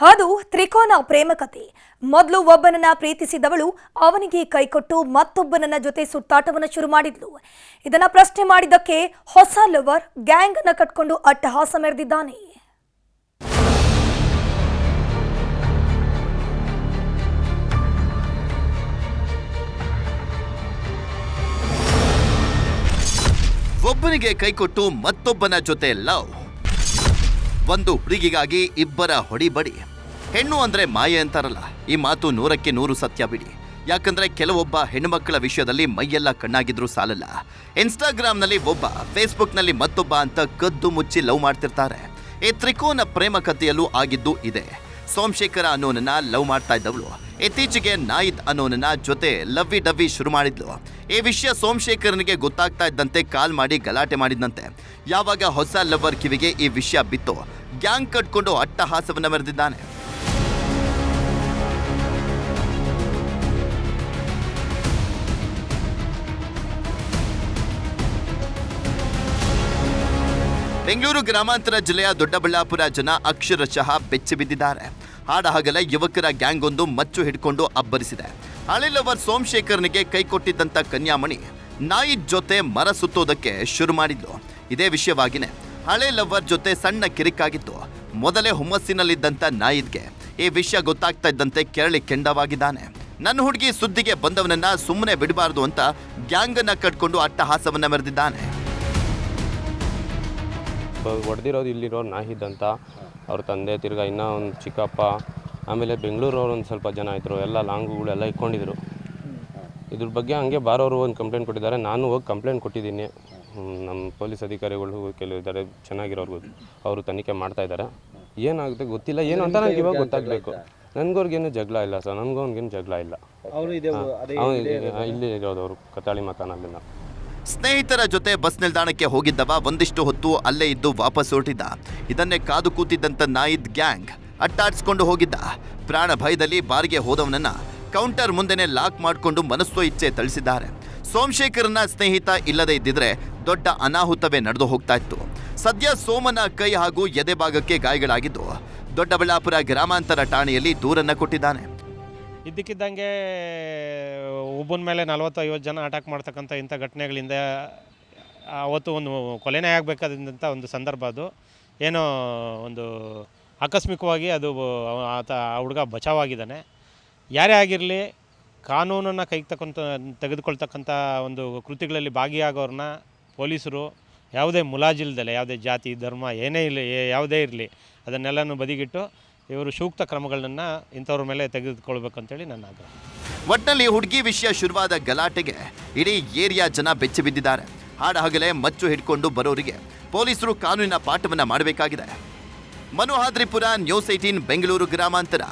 ಅದು ತ್ರಿಕೋನ ಪ್ರೇಮಕತೆ ಮೊದಲು ಒಬ್ಬನನ್ನ ಪ್ರೀತಿಸಿದವಳು ಅವನಿಗೆ ಕೈಕೊಟ್ಟು ಮತ್ತೊಬ್ಬನನ್ನ ಜೊತೆ ಸುತ್ತಾಟವನ್ನು ಶುರು ಮಾಡಿದ್ಲು. ಇದನ್ನ ಪ್ರಶ್ನೆ ಮಾಡಿದ್ದಕ್ಕೆ ಹೊಸ ಲವರ್ ಗ್ಯಾಂಗ್ ಅನ್ನ ಕಟ್ಕೊಂಡು ಅಟ್ಟಹಾಸ ಮೆರೆದಿದ್ದಾನೆ. ಒಬ್ಬನಿಗೆ ಕೈಕೊಟ್ಟು ಮತ್ತೊಬ್ಬನ ಜೊತೆ ಲವ್. ಒಂದು ಹುಡುಗಿಗಾಗಿ ಇಬ್ಬರ ಹೊಡಿಬಡಿ. ಹೆಣ್ಣು ಅಂದ್ರೆ ಮಾಯೆ ಅಂತಾರಲ್ಲ, ಈ ಮಾತು ನೂರಕ್ಕೆ ನೂರು ಸತ್ಯ ಬಿಡಿ. ಯಾಕಂದ್ರೆ ಕೆಲವೊಬ್ಬ ಹೆಣ್ಣುಮಕ್ಕಳ ವಿಷಯದಲ್ಲಿ ಮೈಯೆಲ್ಲ ಕಣ್ಣಾಗಿದ್ರು ಸಾಲಲ್ಲ. ಇನ್ಸ್ಟಾಗ್ರಾಮ್ನಲ್ಲಿ ಒಬ್ಬ ಫೇಸ್ಬುಕ್ನಲ್ಲಿ ಮತ್ತೊಬ್ಬ ಅಂತ ಕದ್ದು ಮುಚ್ಚಿ ಲವ್ ಮಾಡ್ತಿರ್ತಾರೆ. ಈ ತ್ರಿಕೋನ ಪ್ರೇಮ ಕಥೆಯಲ್ಲೂ ಆಗಿದ್ದು ಇದೆ. ಸೋಮಶೇಖರ ಅನ್ನೋನನ್ನ ಲವ್ ಮಾಡ್ತಾ ಇದ್ದವಳು. ಇತ್ತೀಚೆಗೆ ನಾಯಿದ್ ಅನ್ನೋನನ್ನ ಜೊತೆ ಲವ್ವಿ ಡವ್ವಿ ಶುರು ಮಾಡಿದ್ಲು. ಈ ವಿಷಯ ಸೋಮಶೇಖರನಿಗೆ ಗೊತ್ತಾಗ್ತಾ ಇದ್ದಂತೆ ಕಾಲ್ ಮಾಡಿ ಗಲಾಟೆ ಮಾಡಿದ್ದಂತೆ ಯಾವಾಗ ಹೊಸ ಲವರ್ ಕಿವಿಗೆ ಈ ವಿಷಯ ಬಿತ್ತು? ಗ್ಯಾಂಗ್ ಕಟ್ಕೊಂಡು ಅಟ್ಟಹಾಸವನ್ನು ಮೆರೆದಿದ್ದಾನೆ. ಬೆಂಗಳೂರು ಗ್ರಾಮಾಂತರ ಜಿಲ್ಲೆಯ ದೊಡ್ಡಬಳ್ಳಾಪುರ ಜನ ಅಕ್ಷರಶಃ ಬೆಚ್ಚಿ ಬಿದ್ದಿದ್ದಾರೆ ಹಾಡಹಗಲ ಯುವಕರ ಗ್ಯಾಂಗ್ ಒಂದು ಮಚ್ಚು ಹಿಡ್ಕೊಂಡು ಅಬ್ಬರಿಸಿದೆ. ಹಳೆ ಲವರ್ ಸೋಮಶೇಖರ್ನಿಗೆ ಕೈ ಕೊಟ್ಟಿದ್ದಂಥ ಕನ್ಯಾಮಣಿ ನಾಯಿ ಜೊತೆ ಮರ ಸುತ್ತೋದಕ್ಕೆ ಶುರು ಮಾಡಿದ್ಲು. ಇದೇ ವಿಷಯವಾಗಿನೇ ಹಳೆ ಲವರ್ ಜೊತೆ ಸಣ್ಣ ಕಿರಿಕಾಗಿತ್ತು. ಮೊದಲೇ ಹುಮ್ಮಸ್ಸಿನಲ್ಲಿದ್ದಂಥ ನಾಯಿದ್ಗೆ ಈ ವಿಷಯ ಗೊತ್ತಾಗ್ತಾ ಇದ್ದಂತೆ ಕೆರಳಿ ಕೆಂಡವಾಗಿದ್ದಾನೆ. ನನ್ನ ಹುಡುಗಿ ಸುದ್ದಿಗೆ ಬಂದವನನ್ನ ಸುಮ್ಮನೆ ಬಿಡಬಾರ್ದು ಅಂತ ಗ್ಯಾಂಗನ್ನ ಕಟ್ಕೊಂಡು ಅಟ್ಟಹಾಸವನ್ನ ಮೆರೆದಿದ್ದಾನೆ. ಹೊಡೆದಿರೋದು ಇಲ್ಲಿರೋ ನಾಹಿದ್ ಅಂತ ಅವ್ರ ತಂದೆ ತಿರ್ಗಾ ಇನ್ನೂ ಒಂದು ಚಿಕ್ಕಪ್ಪ ಆಮೇಲೆ ಬೆಂಗಳೂರವ್ರು ಒಂದು ಸ್ವಲ್ಪ ಜನ ಇದ್ದರು ಎಲ್ಲ ಲಾಂಗುಗಳೆಲ್ಲ ಇಟ್ಕೊಂಡಿದ್ರು. ಇದ್ರ ಬಗ್ಗೆ ಹಂಗೆ ಬಾರೋರು ಒಂದು ಕಂಪ್ಲೇಂಟ್ ಕೊಟ್ಟಿದ್ದಾರೆ. ನಾನು ಹೋಗಿ ಕಂಪ್ಲೇಂಟ್ ಕೊಟ್ಟಿದ್ದೀನಿ. ನಮ್ಮ ಪೊಲೀಸ್ ಅಧಿಕಾರಿಗಳು ಕೆಲವು ಇದ್ದಾರೆ ಚೆನ್ನಾಗಿರೋರ್ಗು ಅವರು ತನಿಖೆ ಮಾಡ್ತಾ ಇದ್ದಾರೆ ಏನಾಗುತ್ತೆ ಗೊತ್ತಿಲ್ಲ ಏನು ಅಂತ ನನಗೆ ಇವಾಗ ಗೊತ್ತಾಗಬೇಕು. ನನಗವ್ರಿಗೇನು ಜಗಳ ಇಲ್ಲ ಸರ್ ನನಗೂ ಅವ್ನಿಗೇನು ಜಗಳ ಇಲ್ಲ. ಅವರು ಇದೆ ಅದೇ ಅವ್ನು ಇಲ್ಲಿ ಇರೋದು ಅವರು ಕತಾಳಿ ಮಕಾನಲ್ಲಿನ ಸ್ನೇಹಿತರ ಜೊತೆ ಬಸ್ ನಿಲ್ದಾಣಕ್ಕೆ ಹೋಗಿದ್ದವ ಒಂದಿಷ್ಟು ಹೊತ್ತು ಅಲ್ಲೇ ಇದ್ದು ವಾಪಸ್ ಹೊರಟಿದ್ದ. ಇದನ್ನೇ ಕಾದು ಕೂತಿದ್ದಂತ ನಾಯಿದ್ ಗ್ಯಾಂಗ್. ಅಟ್ಟಾಡ್ಸ್ಕೊಂಡು ಹೋಗಿದ್ದ. ಪ್ರಾಣ ಭಯದಲ್ಲಿ ಬಾರ್ಗೆ ಹೋದವನನ್ನ ಕೌಂಟರ್ ಮುಂದೆನೆ ಲಾಕ್ ಮಾಡಿಕೊಂಡು ಮನಸ್ಸೋ ಇಚ್ಛೆ ಥಳಿಸಿದ್ದಾರೆ. ಸೋಮಶೇಖರನ ಸ್ನೇಹಿತ ಇಲ್ಲದೇ ಇದ್ದಿದ್ರೆ ದೊಡ್ಡ ಅನಾಹುತವೇ ನಡೆದು ಹೋಗ್ತಾ ಇತ್ತು. ಸದ್ಯ ಸೋಮನ ಕೈ ಹಾಗೂ ಎದೆ ಭಾಗಕ್ಕೆ ಗಾಯಗಳಾಗಿದ್ದು ದೊಡ್ಡಬಳ್ಳಾಪುರ ಗ್ರಾಮಾಂತರ ಠಾಣೆಯಲ್ಲಿ ದೂರನ್ನ ಕೊಟ್ಟಿದ್ದಾನೆ. ಇದ್ದಕ್ಕಿದ್ದಂಗೆ ಒಬ್ಬನ ಮೇಲೆ ನಲವತ್ತು ಐವತ್ತು ಜನ ಅಟ್ಯಾಕ್ ಮಾಡ್ತಕ್ಕಂಥ ಇಂಥ ಘಟನೆಗಳಿಂದ ಅವತ್ತು ಒಂದು ಕೊಲೆನೇ ಆಗಬೇಕಾದಂಥ ಒಂದು ಸಂದರ್ಭ ಅದು. ಏನೋ ಒಂದು ಆಕಸ್ಮಿಕವಾಗಿ ಅದು, ಆತ, ಆ ಹುಡುಗ ಬಚಾವಾಗಿದ್ದಾನೆ. ಯಾರೇ ಆಗಿರಲಿ, ಕಾನೂನನ್ನು ಕೈಗೆ ತಕ್ಕಂಥ ತೆಗೆದುಕೊಳ್ತಕ್ಕಂಥ ಒಂದು ಕೃತಿಗಳಲ್ಲಿ ಭಾಗಿಯಾಗೋರನ್ನ ಪೊಲೀಸರು ಯಾವುದೇ ಮುಲಾಜಿಲ್ದಲೆ, ಯಾವುದೇ ಜಾತಿ, ಧರ್ಮ, ಏನೇ ಇಲ್ಲ ಯಾವುದೇ ಇರಲಿ, ಅದನ್ನೆಲ್ಲನೂ ಬದಿಗಿಟ್ಟು ಇವರು ಸೂಕ್ತ ಕ್ರಮಗಳನ್ನು ಇಂಥವ್ರ ಮೇಲೆ ತೆಗೆದುಕೊಳ್ಬೇಕಂತೇಳಿ ನನ್ನ ಆಗ್ರಹ. ಒಟ್ಟಿನಲ್ಲಿ ಹುಡುಗಿ ವಿಷಯ ಶುರುವಾದ ಗಲಾಟೆಗೆ ಇಡೀ ಏರಿಯಾ ಜನ ಬೆಚ್ಚಿ ಬಿದ್ದಿದ್ದಾರೆ. ಹಾಡಹಗಲೇ ಮಚ್ಚು ಹಿಡ್ಕೊಂಡು ಬರೋರಿಗೆ ಪೊಲೀಸರು ಕಾನೂನಿನ ಪಾಠವನ್ನು ಮಾಡಬೇಕಾಗಿದೆ. ಮನು ಹಾದ್ರಿಪುರ ನ್ಯೂಸ್ ಏಟೀನ್ ಬೆಂಗಳೂರು ಗ್ರಾಮಾಂತರ.